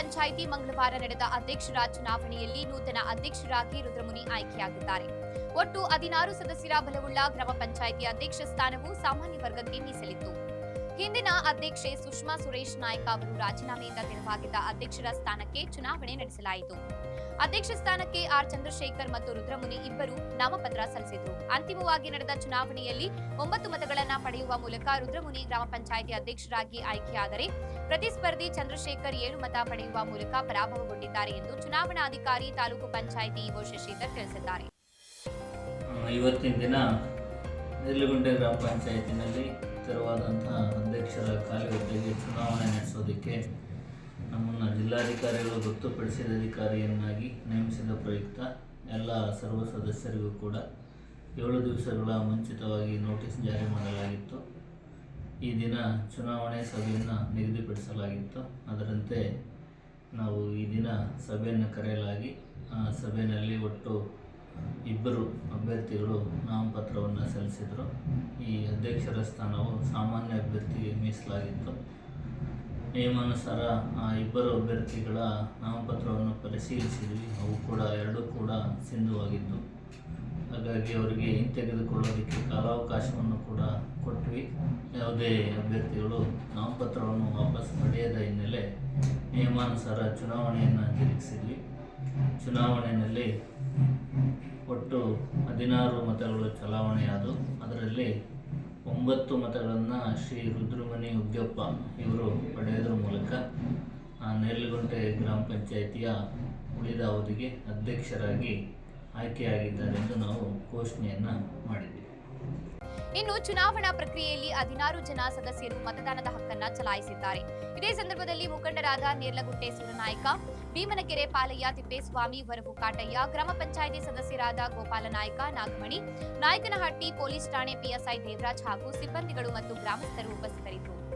ಪಂಚಾಯಿತಿ ಮಂಗಳವಾರ ನಡೆದ ಅಧ್ಯಕ್ಷರ ಚುನಾವಣೆಯಲ್ಲಿ ನೂತನ ಅಧ್ಯಕ್ಷರಾಗಿ ರುದ್ರಮುನಿ ಆಯ್ಕೆಯಾಗಿದ್ದಾರೆ. ಒಟ್ಟು ಹದಿನಾರು ಸದಸ್ಯರ ಬಲವುಳ್ಳ ಗ್ರಾಮ ಪಂಚಾಯಿತಿ ಅಧ್ಯಕ್ಷ ಸ್ಥಾನವು ಸಾಮಾನ್ಯ ವರ್ಗಕ್ಕೆ ಮೀಸಲಿತ್ತು. ಹಿಂದಿನ ಅಧ್ಯಕ್ಷೆ ಸುಷ್ಮಾ ಸುರೇಶ್ ನಾಯ್ಕ ಅವರು ರಾಜೀನಾಮೆಯಿಂದ ತೆರವಾಗಿದ್ದ ಅಧ್ಯಕ್ಷರ ಸ್ಥಾನಕ್ಕೆ ಚುನಾವಣೆ ನಡೆಸಲಾಯಿತು. ಅಧ್ಯಕ್ಷ ಸ್ಥಾನಕ್ಕೆ ಆರ್. ಚಂದ್ರಶೇಖರ್ ಮತ್ತು ರುದ್ರಮುನಿ ಇಬ್ಬರು ನಾಮಪತ್ರ ಸಲ್ಲಿಸಿದ್ರು. ಅಂತಿಮವಾಗಿ ನಡೆದ ಚುನಾವಣೆಯಲ್ಲಿ ಒಂಬತ್ತು ಮತಗಳನ್ನು ಪಡೆಯುವ ಮೂಲಕ ರುದ್ರಮುನಿ ಗ್ರಾಮ ಪಂಚಾಯಿತಿ ಅಧ್ಯಕ್ಷರಾಗಿ ಆಯ್ಕೆಯಾದರೆ ಪ್ರತಿಸ್ಪರ್ಧಿ ಚಂದ್ರಶೇಖರ್ ಏಳು ಮತ ಪಡೆಯುವ ಮೂಲಕ ಪರಾಭವಗೊಂಡಿದ್ದಾರೆ ಎಂದು ಚುನಾವಣಾಧಿಕಾರಿ ತಾಲೂಕು ಪಂಚಾಯಿತಿ ಇಒ ಶಶಿಧರ್ ತಿಳಿಸಿದ್ದಾರೆ. ಇವತ್ತಿನ ಗ್ರಾಮ ಪಂಚಾಯತಿನಲ್ಲಿ ತೆರವಾದಂತಹ ಅಧ್ಯಕ್ಷರ ಖಾಲಿ ಚುನಾವಣೆ ನಡೆಸೋದಕ್ಕೆ ನಮ್ಮನ್ನು ಜಿಲ್ಲಾಧಿಕಾರಿಗಳು ಗೊತ್ತುಪಡಿಸಿದ ಅಧಿಕಾರಿಯನ್ನಾಗಿ ನೇಮಿಸಿದ ಪ್ರಯುಕ್ತ ಎಲ್ಲ ಸರ್ವ ಸದಸ್ಯರಿಗೂ ಕೂಡ ಏಳು ದಿವಸಗಳ ಮುಂಚಿತವಾಗಿ ನೋಟಿಸ್ ಜಾರಿ ಮಾಡಲಾಗಿತ್ತು. ಈ ದಿನ ಚುನಾವಣೆ ಸಭೆಯನ್ನು ನಿಗದಿಪಡಿಸಲಾಗಿತ್ತು. ಅದರಂತೆ ನಾವು ಈ ದಿನ ಸಭೆಯನ್ನು ಕರೆಯಲಾಗಿ, ಆ, ಸಭೆಯಲ್ಲಿ ಒಟ್ಟು ಇಬ್ಬರು ಅಭ್ಯರ್ಥಿಗಳು ನಾಮಪತ್ರವನ್ನು ಸಲ್ಲಿಸಿದರು. ಈ ಅಧ್ಯಕ್ಷರ ಸ್ಥಾನವು ಸಾಮಾನ್ಯ ಅಭ್ಯರ್ಥಿಗೆ ಮೀಸಲಾಗಿತ್ತು. ನಿಯಮಾನುಸಾರ ಆ ಇಬ್ಬರು ಅಭ್ಯರ್ಥಿಗಳ ನಾಮಪತ್ರವನ್ನು ಪರಿಶೀಲಿಸಿದ್ವಿ. ಅವು ಕೂಡ ಎರಡೂ ಕೂಡ ಸಿಂಧುವಾಗಿದ್ದು. ಹಾಗಾಗಿ ಅವರಿಗೆ ಹಿಂತೆಗೆದುಕೊಳ್ಳೋದಕ್ಕೆ ಕಾಲಾವಕಾಶವನ್ನು ಕೂಡ ಕೊಟ್ವಿ. ಯಾವುದೇ ಅಭ್ಯರ್ಥಿಗಳು ನಾಮಪತ್ರವನ್ನು ವಾಪಸ್ ಪಡೆಯದ ಹಿನ್ನೆಲೆ ನಿಯಮಾನುಸಾರ ಚುನಾವಣೆಯನ್ನು ಜರುಗಿಸಿದ್ವಿ ಚುನಾವಣೆಯಲ್ಲಿ ಒಟ್ಟು ಹದಿನಾರು ಮತಗಳು ಚಲಾವಣೆಯಾದವು ಅದರಲ್ಲಿ ಒಂಬತ್ತು ಮತಗಳನ್ನು ಶ್ರೀ ರುದ್ರಮಣಿ ಉಗ್ಗಪ್ಪ ಇವರು ಪಡೆಯೋದ್ರ ಮೂಲಕ ನೇರ್ಲಗುಂಟೆ ಗ್ರಾಮ ಪಂಚಾಯಿತಿಯ ಉಳಿದ ಅವಧಿಗೆ ಅಧ್ಯಕ್ಷರಾಗಿ ಆಯ್ಕೆಯಾಗಿದ್ದಾರೆಂದು ನಾವು ಘೋಷಣೆಯನ್ನು ಮಾಡಿದ್ದೀವಿ ಇನ್ನು ಚುನಾವಣಾ ಪ್ರಕ್ರಿಯೆಯಲ್ಲಿ ಹದಿನಾರು ಜನ ಸದಸ್ಯರು ಮತದಾನದ ಹಕ್ಕನ್ನ ಚಲಾಯಿಸಿದ್ದಾರೆ. ಇದೇ ಸಂದರ್ಭದಲ್ಲಿ ಮುಖಂಡರಾದ ನೇರ್ಲಗುಟ್ಟೆ ಸೂರನಾಯ್ಕ, ಭೀಮನಕೆರೆ ಪಾಲಯ್ಯ, ತಿಪ್ಪೇಸ್ವಾಮಿ ವರವು ಕಾಟಯ್ಯ, ಗ್ರಾಮ ಪಂಚಾಯಿತಿ ಸದಸ್ಯರಾದ ಗೋಪಾಲ ನಾಯ್ಕ, ನಾಗಮಣಿ, ನಾಯಕನಹಟ್ಟಿ ಪೊಲೀಸ್ ಠಾಣೆ ಪಿಎಸ್ಐ ದೇವರಾಜ್ ಹಾಗೂ ಸಿಬ್ಬಂದಿಗಳು ಮತ್ತು ಗ್ರಾಮಸ್ಥರು ಉಪಸ್ಥಿತರಿದ್ದರು.